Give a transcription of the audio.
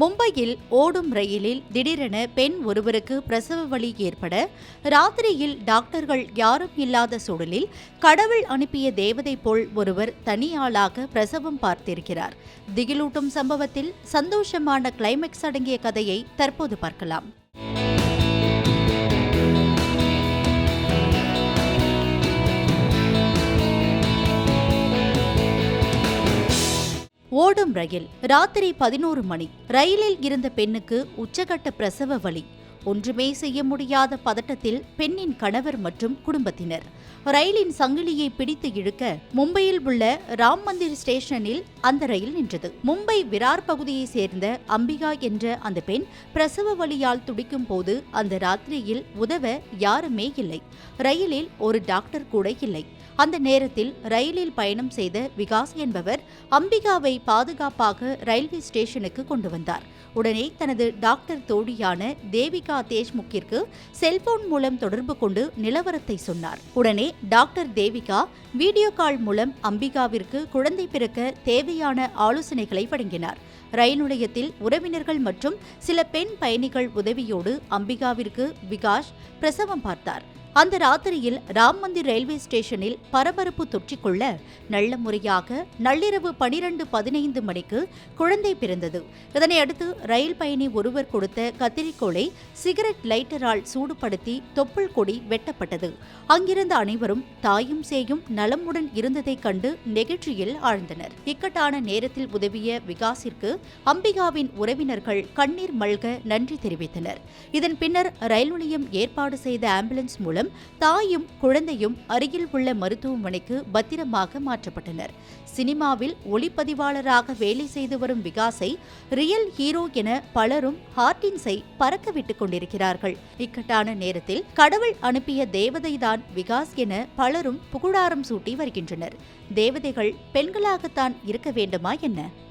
மும்பையில் ஓடும் ரயிலில் திடீரென பெண் ஒருவருக்கு பிரசவ வலி ஏற்பட ராத்திரியில் டாக்டர்கள் யாரும் இல்லாத சூழலில் கடவுள் அனுப்பிய தேவதை போல் ஒருவர் தனியாளாக பிரசவம் பார்த்திருக்கிறார். திகிலூட்டும் சம்பவத்தில் சந்தோஷமான கிளைமேக்ஸ் அடங்கிய கதையை தற்போது பார்க்கலாம். ஓடும் ரயில் ராத்திரி பதினோரு மணி. ரயிலில் இருந்த பெண்ணுக்கு உச்சகட்ட பிரசவ வலி. ஒன்றுமே செய்ய முடியாத பதட்டத்தில் பெண்ணின் கணவர் மற்றும் குடும்பத்தினர். ரயிலின் சங்கிலியை பிடித்து இழுக்க மும்பையில் உள்ள ராம் மந்திர் ஸ்டேஷனில் அந்த ரயில் நின்றது. மும்பை விரார் பகுதியை சேர்ந்த அம்பிகா என்ற அந்த பெண் பிரசவ வழியால் துடிக்கும் போது அந்த ராத்திரியில் உதவ யாருமே இல்லை. ரயிலில் ஒரு டாக்டர் கூட இல்லை. அந்த நேரத்தில் ரயிலில் பயணம் செய்த விகாஸ் என்பவர் அம்பிகாவை பாதுகாப்பாக ரயில்வே ஸ்டேஷனுக்கு கொண்டு வந்தார். உடனே தனது டாக்டர் தோழியான தேவிகா தேஷ்முக்கிற்கு செல்போன் மூலம் தொடர்பு கொண்டு நிலவரத்தை சொன்னார். உடனே டாக்டர் தேவிகா வீடியோ கால் மூலம் அம்பிகாவிற்கு குழந்தை பிறக்க தேவையான ஆலோசனைகளை வழங்கினார். ரயில் நிலையத்தில் உறவினர்கள் மற்றும் சில பெண் பயணிகள் உதவியோடு அம்பிகாவிற்கு விகாஷ் பிரசவம் பார்த்தார். அந்த ராத்திரியில் ராம் மந்திர் ரயில்வே ஸ்டேஷனில் பரபரப்பு தொற்றிக்கொள்ள நல்ல முறையாக நள்ளிரவு பனிரெண்டு பதினைந்து மணிக்கு குழந்தை பிறந்தது. இதனையடுத்து ரயில் பயணி ஒருவர் கொடுத்த கத்திரிக்கோளை சிகரெட் லைட்டரால் சூடுபடுத்தி தொப்புள் கொடி வெட்டப்பட்டது. அங்கிருந்த அனைவரும் தாயும் சேயும் நலமுடன் இருந்ததைக் கண்டு நெகிழ்ச்சியில் ஆழ்ந்தனர். இக்கட்டான நேரத்தில் உதவிய விகாசிற்கு அம்பிகாவின் உறவினர்கள் கண்ணீர் மல்க நன்றி தெரிவித்தனர். இதன் பின்னர் ரயில் நிலையம் ஏற்பாடு செய்த ஆம்புலன்ஸ் மூலம் தாயும் குழந்தையும் அருகில் உள்ள மருத்துவமனைக்கு பத்திரமாக மாற்றப்பட்டனர். சினிமாவில் ஒளிப்பதிவாளராக வேலை செய்து வரும் விகாஸை ரியல் ஹீரோ என பலரும் ஹார்டின்ஸை பறக்க விட்டுக் கொண்டிருக்கிறார்கள். இக்கட்டான நேரத்தில் கடவுள் அனுப்பிய தேவதைதான் விகாஸ் என பலரும் புகழாரம் சூட்டி வருகின்றனர். தேவதைகள் பெண்களாகத்தான் இருக்க வேண்டுமா என்ன?